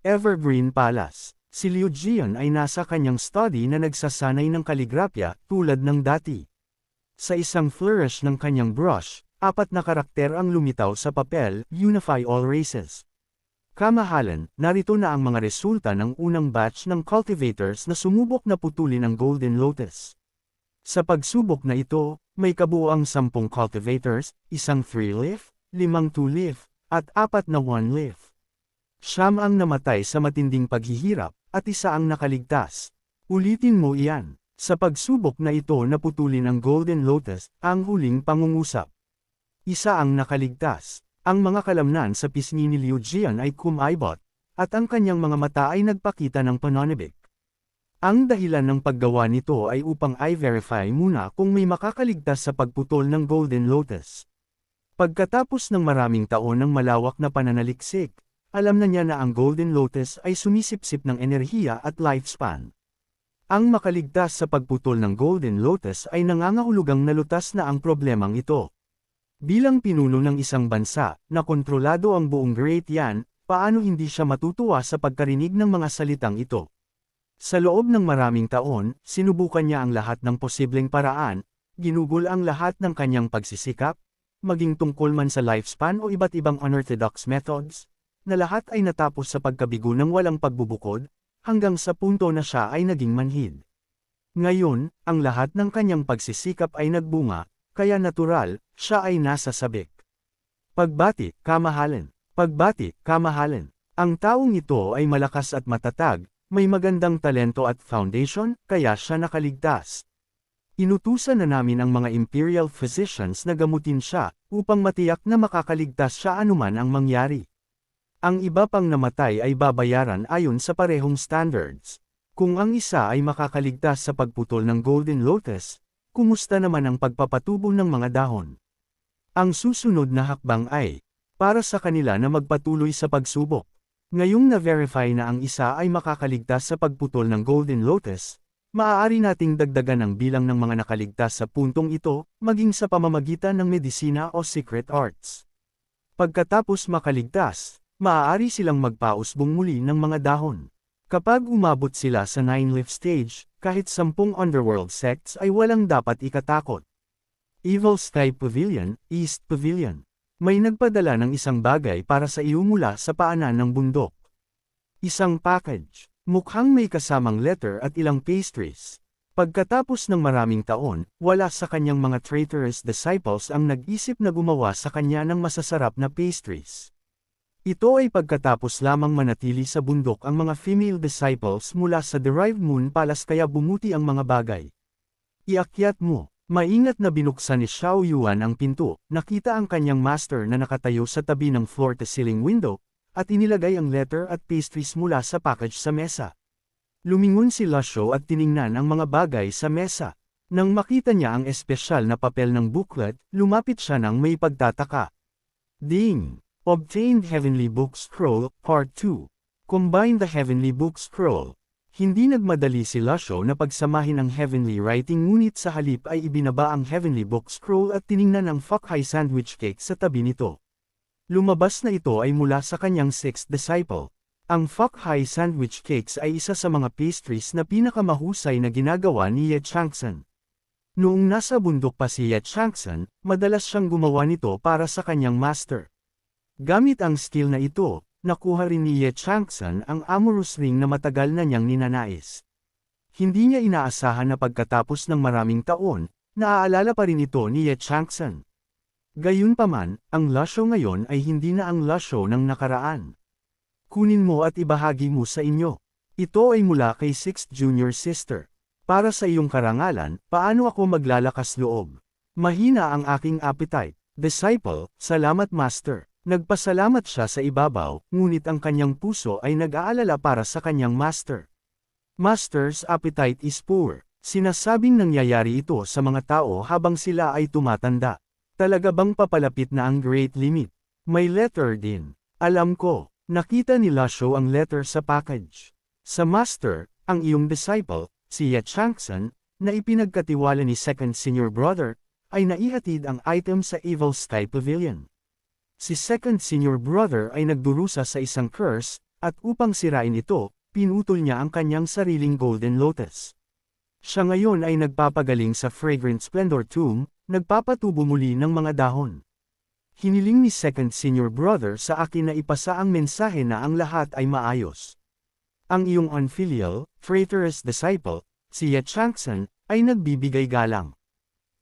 Evergreen Palace. Si Liu Jian ay nasa kanyang study na nagsasanay ng kaligrapya tulad ng dati. Sa isang flourish ng kanyang brush, apat na karakter ang lumitaw sa papel, Unify All Races. Kamahalan, narito na ang mga resulta ng unang batch ng cultivators na sumubok na putulin ang Golden Lotus. Sa pagsubok na ito, may kabuoang sampung cultivators, isang 3-leaf, limang 2-leaf, at apat na 1-leaf. Siyam ang namatay sa matinding paghihirap, at isa ang nakaligtas. Ulitin mo iyan. Sa pagsubok na ito naputulin ang Golden Lotus, ang huling pangungusap. Isa ang nakaligtas. Ang mga kalamnan sa pisngi ni Liu Jian ay kumaibot, at ang kanyang mga mata ay nagpakita ng panonibik. Ang dahilan ng paggawa nito ay upang i-verify muna kung may makakaligtas sa pagputol ng Golden Lotus. Pagkatapos ng maraming taon ng malawak na pananaliksik, alam na niya na ang Golden Lotus ay sumisipsip ng enerhiya at lifespan. Ang makaligtas sa pagputol ng Golden Lotus ay nangangahulugang nalutas na ang problemang ito. Bilang pinuno ng isang bansa, na kontrolado ang buong Great Yan, paano hindi siya matutuwa sa pagkarinig ng mga salitang ito? Sa loob ng maraming taon, sinubukan niya ang lahat ng posibleng paraan, ginugol ang lahat ng kanyang pagsisikap, maging tungkol man sa lifespan o iba't ibang unorthodox methods, na lahat ay natapos sa pagkabigo ng walang pagbubukod, hanggang sa punto na siya ay naging manhid. Ngayon, ang lahat ng kanyang pagsisikap ay nagbunga, kaya natural, siya ay nasa sabik. Pagbati, kamahalan. Pagbati, kamahalan. Ang taong ito ay malakas at matatag, may magandang talento at foundation, kaya siya nakaligtas. Inutusan na namin ang mga imperial physicians na gamutin siya, upang matiyak na makakaligtas siya anuman ang mangyari. Ang iba pang namatay ay babayaran ayon sa parehong standards. Kung ang isa ay makakaligtas sa pagputol ng Golden Lotus, kumusta naman ang pagpapatubo ng mga dahon? Ang susunod na hakbang ay, para sa kanila na magpatuloy sa pagsubok. Ngayong na-verify na ang isa ay makakaligtas sa pagputol ng Golden Lotus, maaari nating dagdagan ang bilang ng mga nakaligtas sa puntong ito, maging sa pamamagitan ng medisina o secret arts. Pagkatapos makaligtas, maaari silang magpausbong muli ng mga dahon. Kapag umabot sila sa nine-leaf stage, kahit sampung underworld sects ay walang dapat ikatakot. Evil Sky Pavilion, East Pavilion. May nagpadala ng isang bagay para sa iyo mula sa paanan ng bundok. Isang package. Mukhang may kasamang letter at ilang pastries. Pagkatapos ng maraming taon, wala sa kanyang mga traitorous disciples ang nag-isip na gumawa sa kanya ng masasarap na pastries. Ito ay pagkatapos lamang manatili sa bundok ang mga female disciples mula sa Derived Moon Palace kaya bumuti ang mga bagay. Iakyat mo, maingat na binuksan ni Xiao Yuan ang pinto, nakita ang kanyang master na nakatayo sa tabi ng floor-to-ceiling window, at inilagay ang letter at pastries mula sa package sa mesa. Lumingon si Lasho at tiningnan ang mga bagay sa mesa. Nang makita niya ang espesyal na papel ng booklet, lumapit siya ng may pagtataka. Ding! Obtained Heavenly Book Scroll, Part 2. Combine the Heavenly Book Scroll. Hindi nagmadali si Lasho na pagsamahin ang Heavenly Writing ngunit sa halip ay ibinaba ang Heavenly Book Scroll at tiningnan ang Fuck Sandwich Cake sa tabi nito. Lumabas na ito ay mula sa kanyang sixth disciple. Ang Fuck Sandwich Cakes ay isa sa mga pastries na pinakamahusay na ginagawa ni Ye Changsan. Noong nasa bundok pa si Ye Changsan, madalas siyang gumawa nito para sa kanyang master. Gamit ang skill na ito, nakuha rin ni Ye Changsan ang amorous ring na matagal na niyang ninanais. Hindi niya inaasahan na pagkatapos ng maraming taon, naaalala pa rin ito ni Ye Changsan. Gayunpaman, ang lasyo ngayon ay hindi na ang lasyo ng nakaraan. Kunin mo at ibahagi mo sa inyo. Ito ay mula kay 6th Junior Sister. Para sa iyong karangalan, paano ako maglalakas loob? Mahina ang aking appetite. Disciple, salamat Master. Nagpasalamat siya sa ibabaw, ngunit ang kanyang puso ay nag-aalala para sa kanyang master. Master's appetite is poor. Sinasabing nangyayari ito sa mga tao habang sila ay tumatanda. Talaga bang papalapit na ang great limit? May letter din. Alam ko, nakita ni Lasho ang letter sa package. Sa master, ang iyong disciple, si Ye Changsan, na ipinagkatiwala ni second senior brother, ay naihatid ang item sa Evil Sky Pavilion. Si second senior brother ay nagdurusa sa isang curse, At upang sirain ito, pinutol niya ang kanyang sariling Golden Lotus. Siya ngayon ay nagpapagaling sa Fragrant Splendor Tomb, nagpapatubo muli ng mga dahon. Hiniling ni Second Senior Brother sa akin na ipasa ang mensahe na ang lahat ay maayos. Ang iyong unfilial, traitorous disciple, si Ye Changsan, ay nagbibigay galang.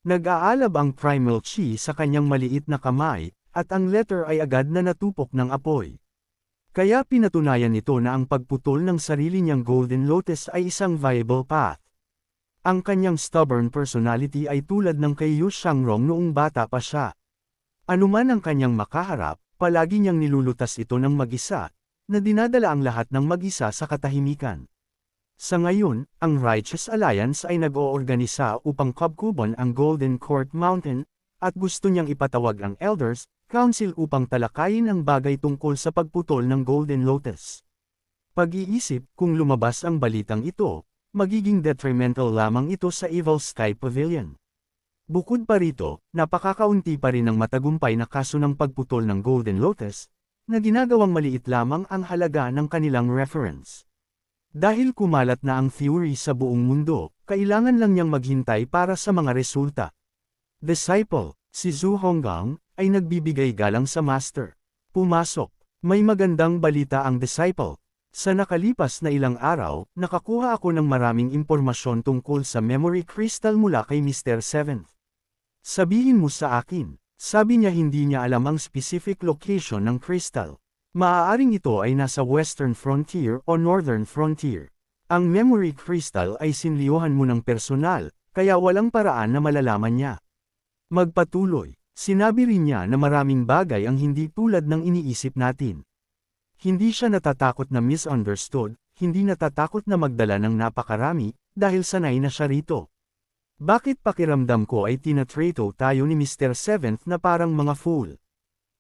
Nag-aalab ang primal chi sa kanyang maliit na kamay, at ang letter ay agad na natupok ng apoy. Kaya pinatunayan nito na ang pagputol ng sarili niyang Golden Lotus ay isang viable path. Ang kanyang stubborn personality ay tulad ng kay Yu Shangrong noong bata pa siya. Anuman ang kanyang makaharap, palagi niyang nilulutas ito ng mag-isa, na dinadala ang lahat ng mag-isa sa katahimikan. Sa ngayon, ang Righteous Alliance ay nag-oorganisa upang kabkuban ang Golden Court Mountain, at gusto niyang ipatawag ang Elders, Council upang talakayin ang bagay tungkol sa pagputol ng Golden Lotus. Pag-iisip kung lumabas ang balitang ito, magiging detrimental lamang ito sa Evil Sky Pavilion. Bukod pa rito, napakakaunti pa rin ang matagumpay na kaso ng pagputol ng Golden Lotus, na ginagawang maliit lamang ang halaga ng kanilang reference. Dahil kumalat na ang theory sa buong mundo, kailangan lang niyang maghintay para sa mga resulta. Disciple, si Zhu Honggang, ay nagbibigay galang sa master. Pumasok. May magandang balita ang disciple. Sa nakalipas na ilang araw, nakakuha ako ng maraming impormasyon tungkol sa memory crystal mula kay Mr. Seventh. Sabihin mo sa akin, sabi niya hindi niya alam ang specific location ng crystal. Maaaring ito ay nasa western frontier o northern frontier. Ang memory crystal ay sinliyuhan mo ng personal, kaya walang paraan na malalaman niya. Magpatuloy, sinabi rin niya na maraming bagay ang hindi tulad ng iniisip natin. Hindi siya natatakot na misunderstood, hindi natatakot na magdala ng napakarami, dahil sanay na siya rito. Bakit pakiramdam ko ay tinatrato tayo ni Mr. Seventh na parang mga fool?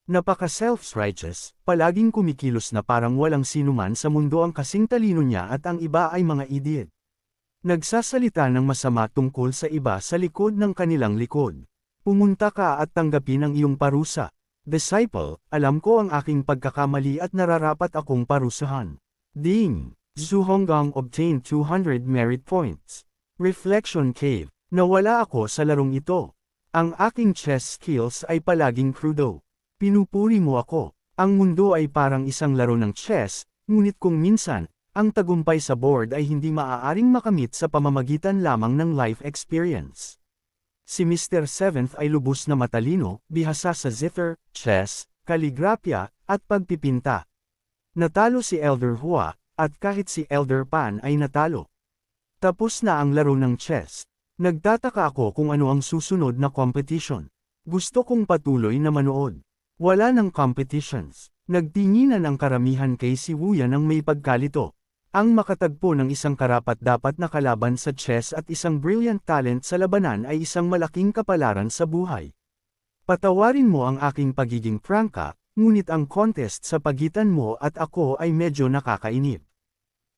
Napaka self-righteous, palaging kumikilos na parang walang sinuman sa mundo ang kasing talino niya at ang iba ay mga idiot. Nagsasalita ng masama tungkol sa iba sa likod ng kanilang likod. Pumunta ka at tanggapin ang iyong parusa. Disciple, alam ko ang aking pagkakamali at nararapat akong parusahan. Ding! Zhu Honggang obtained 200 merit points. Reflection Cave Nawala ako sa larong ito. Ang aking chess skills ay palaging crudo. Pinupuri mo ako. Ang mundo ay parang isang laro ng chess, ngunit kung minsan, ang tagumpay sa board ay hindi maaaring makamit sa pamamagitan lamang ng life experience. Si Mr. Seventh ay lubos na matalino, bihasa sa zither, chess, kaligrapya, at pagpipinta. Natalo si Elder Hua, at kahit si Elder Pan ay natalo. Tapos na ang laro ng chess. Nagtataka ako kung ano ang susunod na competition. Gusto kong patuloy na manood. Wala ng competitions. Nagtinginan ang karamihan kay si Wuya ng may pagkalito. Ang makatagpo ng isang karapat-dapat na kalaban sa chess at isang brilliant talent sa labanan ay isang malaking kapalaran sa buhay. Patawarin mo ang aking pagiging prangka, ngunit ang contest sa pagitan mo at ako ay medyo nakakainip.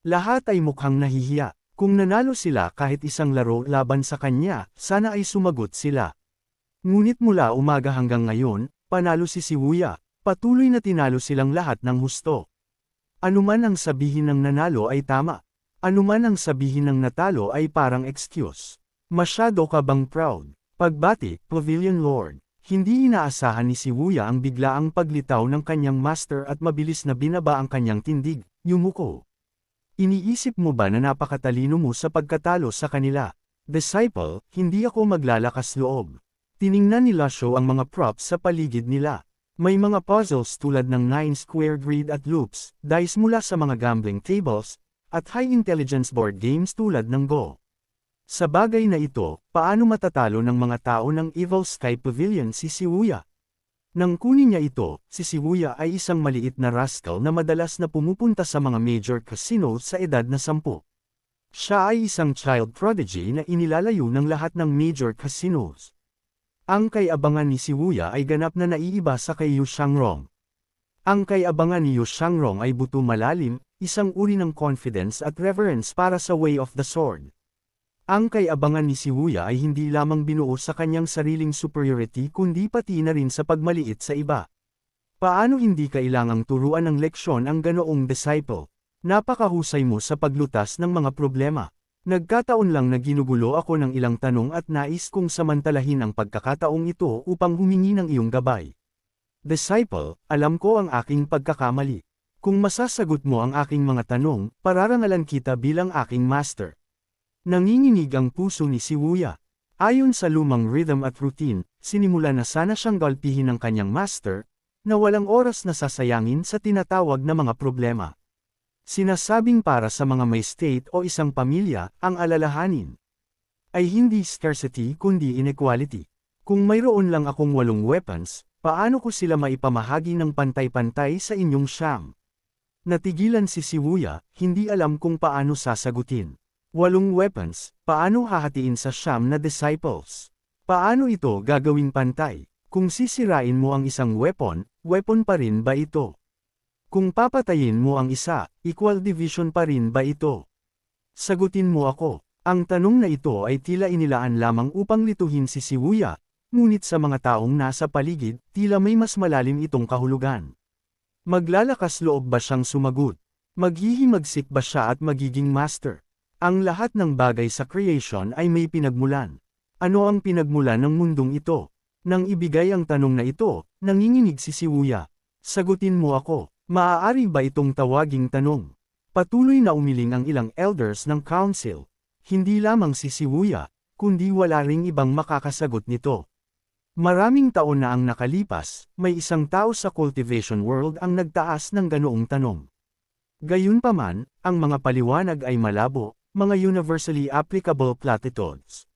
Lahat ay mukhang nahihiya. Kung nanalo sila kahit isang laro laban sa kanya, sana ay sumagot sila. Ngunit mula umaga hanggang ngayon, panalo si Siwuya, patuloy na tinalo silang lahat ng husto. Anuman ang sabihin ng nanalo ay tama. Anuman ang sabihin ng natalo ay parang excuse. Masyado ka bang proud? Pagbati, Pavilion Lord. Hindi inaasahan ni Siwuya ang biglaang paglitaw ng kanyang master at mabilis na binaba ang kanyang tindig, yumuko. Iniisip mo ba na napakatalino mo sa pagkatalo sa kanila? Disciple, hindi ako maglalakas loob. Tiningnan ni Lasho ang mga props sa paligid nila. May mga puzzles tulad ng 9 square grid at loops, dice mula sa mga gambling tables, at high-intelligence board games tulad ng Go. Sa bagay na ito, paano matatalo ng mga tao ng Evil Sky Pavilion si Siwuya? Nang kunin niya ito, si Siwuya ay isang maliit na rascal na madalas na pumupunta sa mga major casino sa edad na sampu. Siya ay isang child prodigy na inilalayo ng lahat ng major casinos. Ang kay-abangan ni Siwuya ay ganap na naiiba sa kay Yu Shangrong. Ang kay-abangan ni Yu Shangrong ay buto malalim, isang uri ng confidence at reverence para sa way of the sword. Ang kay-abangan ni Siwuya ay hindi lamang binuo sa kanyang sariling superiority kundi pati na rin sa pagmaliit sa iba. Paano hindi kailangang turuan ng leksyon ang ganoong disciple? Napakahusay mo sa paglutas ng mga problema. Nagkataon lang na ginugulo ako ng ilang tanong at nais kong samantalahin ang pagkakataong ito upang humingi ng iyong gabay. Disciple, alam ko ang aking pagkakamali. Kung masasagot mo ang aking mga tanong, pararangalan kita bilang aking master. Nanginginig ang puso ni Siwuya. Ayon sa lumang rhythm at routine, sinimula na sana siyang galpihin ng kanyang master, na walang oras na sasayangin sa tinatawag na mga problema. Sinasabing para sa mga may state o isang pamilya, ang alalahanin ay hindi scarcity kundi inequality. Kung mayroon lang akong walong weapons, paano ko sila maipamahagi ng pantay-pantay sa inyong siyam? Natigilan si Siwuya, hindi alam kung paano sasagutin. Walong weapons, paano hahatiin sa siyam na disciples? Paano ito gagawing pantay? Kung sisirain mo ang isang weapon, weapon pa rin ba ito? Kung papatayin mo ang isa, equal division pa rin ba ito? Sagutin mo ako. Ang tanong na ito ay tila inilaan lamang upang lituhin si Siwuya, ngunit sa mga taong nasa paligid, tila may mas malalim itong kahulugan. Maglalakas loob ba siyang sumagot? Maghihimagsik ba siya at magiging master? Ang lahat ng bagay sa creation ay may pinagmulan. Ano ang pinagmulan ng mundong ito? Nang ibigay ang tanong na ito, nanginginig si Siwuya. Sagutin mo ako, maaari ba itong tawaging tanong? Patuloy na umiling ang ilang elders ng council. Hindi lamang si Siwuya, kundi wala ring ibang makakasagot nito. Maraming taon na ang nakalipas, may isang tao sa cultivation world ang nagtaas ng ganoong tanong. Gayunpaman, ang mga paliwanag ay malabo, mga universally applicable platitudes.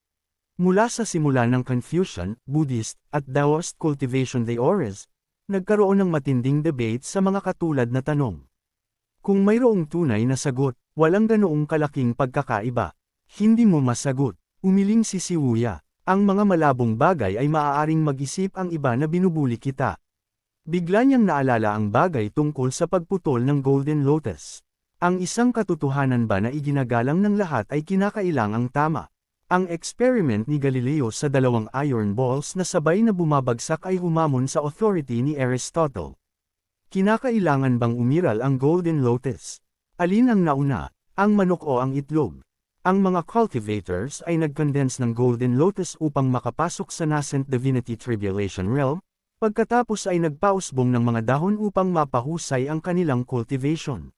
Mula sa simula ng Confucian, Buddhist, at Taoist cultivation theories, nagkaroon ng matinding debate sa mga katulad na tanong. Kung mayroong tunay na sagot, walang ganoong kalaking pagkakaiba. Hindi mo masagot, umiling si Siwuya. Ang mga malabong bagay ay maaaring mag-isip ang iba na binubuli kita. Bigla niyang naalala ang bagay tungkol sa pagputol ng Golden Lotus. Ang isang katotohanan ba na iginagalang ng lahat ay kinakailangang tama. Ang experiment ni Galileo sa dalawang iron balls na sabay na bumabagsak ay humamon sa authority ni Aristotle. Kinakailangan bang umiral ang Golden Lotus? Alin ang nauna, ang manok o ang itlog? Ang mga cultivators ay nag-condense ng Golden Lotus upang makapasok sa nascent divinity tribulation realm, pagkatapos ay nagpausbong ng mga dahon upang mapahusay ang kanilang cultivation.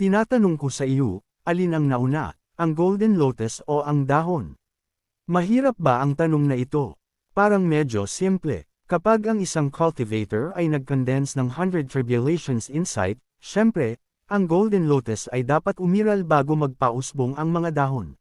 Tinatanong ko sa iyo, alin ang nauna, ang golden lotus o ang dahon? Mahirap ba ang tanong na ito? Parang medyo simple. Kapag ang isang cultivator ay nag-condense ng 100 tribulations insight, syempre, ang golden lotus ay dapat umiral bago magpausbong ang mga dahon.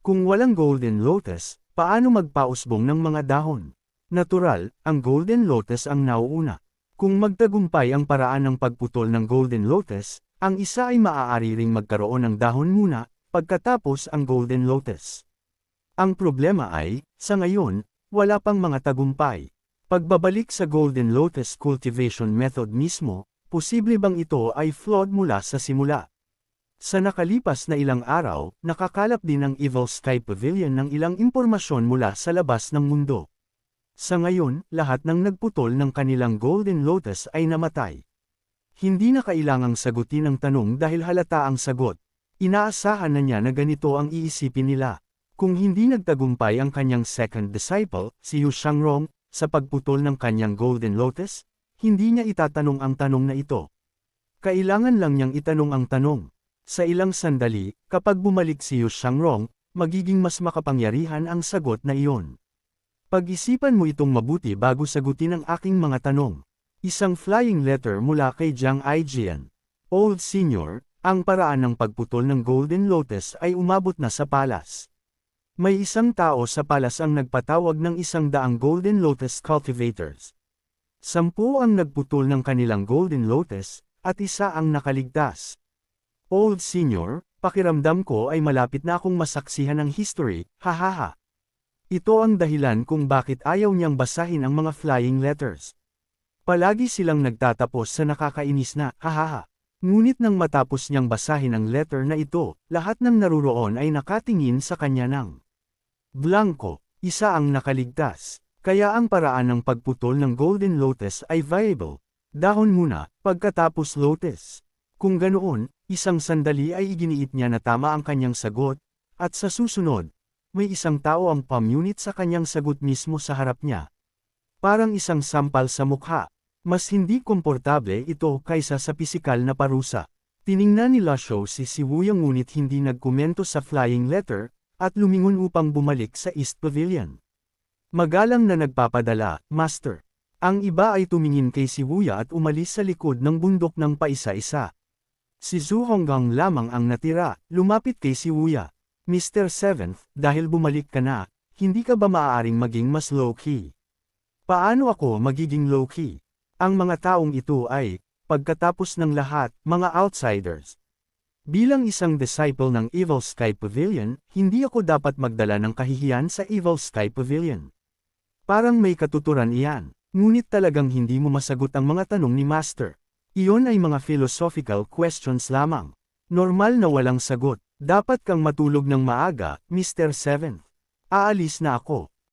Kung walang golden lotus, paano magpausbong ng mga dahon? Natural, ang golden lotus ang nauuna. Kung magtagumpay ang paraan ng pagputol ng golden lotus, ang isa ay maaari ring magkaroon ng dahon muna, pagkatapos ang golden lotus. Ang problema ay, sa ngayon, wala pang mga tagumpay. Pagbabalik sa golden lotus cultivation method mismo, posible bang ito ay flawed mula sa simula? Sa nakalipas na ilang araw, nakakalap din ang Evil Sky Pavilion ng ilang impormasyon mula sa labas ng mundo. Sa ngayon, lahat ng nagputol ng kanilang Golden Lotus ay namatay. Hindi na kailangang sagutin ang tanong dahil halata ang sagot. Inaasahan na niya na ganito ang iisipin nila. Kung hindi nagtagumpay ang kanyang second disciple, si Yu Shangrong, sa pagputol ng kanyang Golden Lotus, hindi niya itatanong ang tanong na ito. Kailangan lang niyang itanong ang tanong. Sa ilang sandali, kapag bumalik si Yu Shangrong, magiging mas makapangyarihan ang sagot na iyon. Pag-isipan mo itong mabuti bago sagutin ang aking mga tanong. Isang flying letter mula kay Jiang Aijian. Old Senior, ang paraan ng pagputol ng Golden Lotus ay umabot na sa palas. May isang tao sa palas ang nagpatawag ng isang daang Golden Lotus cultivators. Sampu ang nagputol ng kanilang Golden Lotus, at isa ang nakaligtas. Old Senior, pakiramdam ko ay malapit na akong masaksihan ng history, hahaha. Ito ang dahilan kung bakit ayaw niyang basahin ang mga flying letters. Palagi silang nagtatapos sa nakakainis na, hahaha. Ngunit nang matapos niyang basahin ang letter na ito, lahat ng naruroon ay nakatingin sa kanya ng Blanco, isa ang nakaligtas. Kaya ang paraan ng pagputol ng Golden Lotus ay viable. Dahon muna, pagkatapos lotus. Kung ganoon, isang sandali ay iginiit niya na tama ang kanyang sagot, at sa susunod, may isang tao ang pamunit sa kanyang sagot mismo sa harap niya. Parang isang sampal sa mukha. Mas hindi komportable ito kaysa sa pisikal na parusa. Tiningnan ni Lasho si Siwuya ngunit hindi nagkomento sa flying letter, at lumingon upang bumalik sa East Pavilion. Magalang na nagpapadala, Master. Ang iba ay tumingin kay Siwuya at umalis sa likod ng bundok ng paisa-isa. Si Zhu Honggang lamang ang natira, lumapit kay Siwuya. Mr. Seventh, dahil bumalik ka na, hindi ka ba maaaring maging mas low-key? Paano ako magiging low-key? Ang mga taong ito ay, pagkatapos ng lahat, mga outsiders. Bilang isang disciple ng Evil Sky Pavilion, hindi ako dapat magdala ng kahihiyan sa Evil Sky Pavilion. Parang may katuturan iyan. Ngunit talagang hindi mo masagot ang mga tanong ni Master. Iyon ay mga philosophical questions lamang. Normal na walang sagot. Dapat kang matulog ng maaga, Mr. Seventh. Aalis na ako.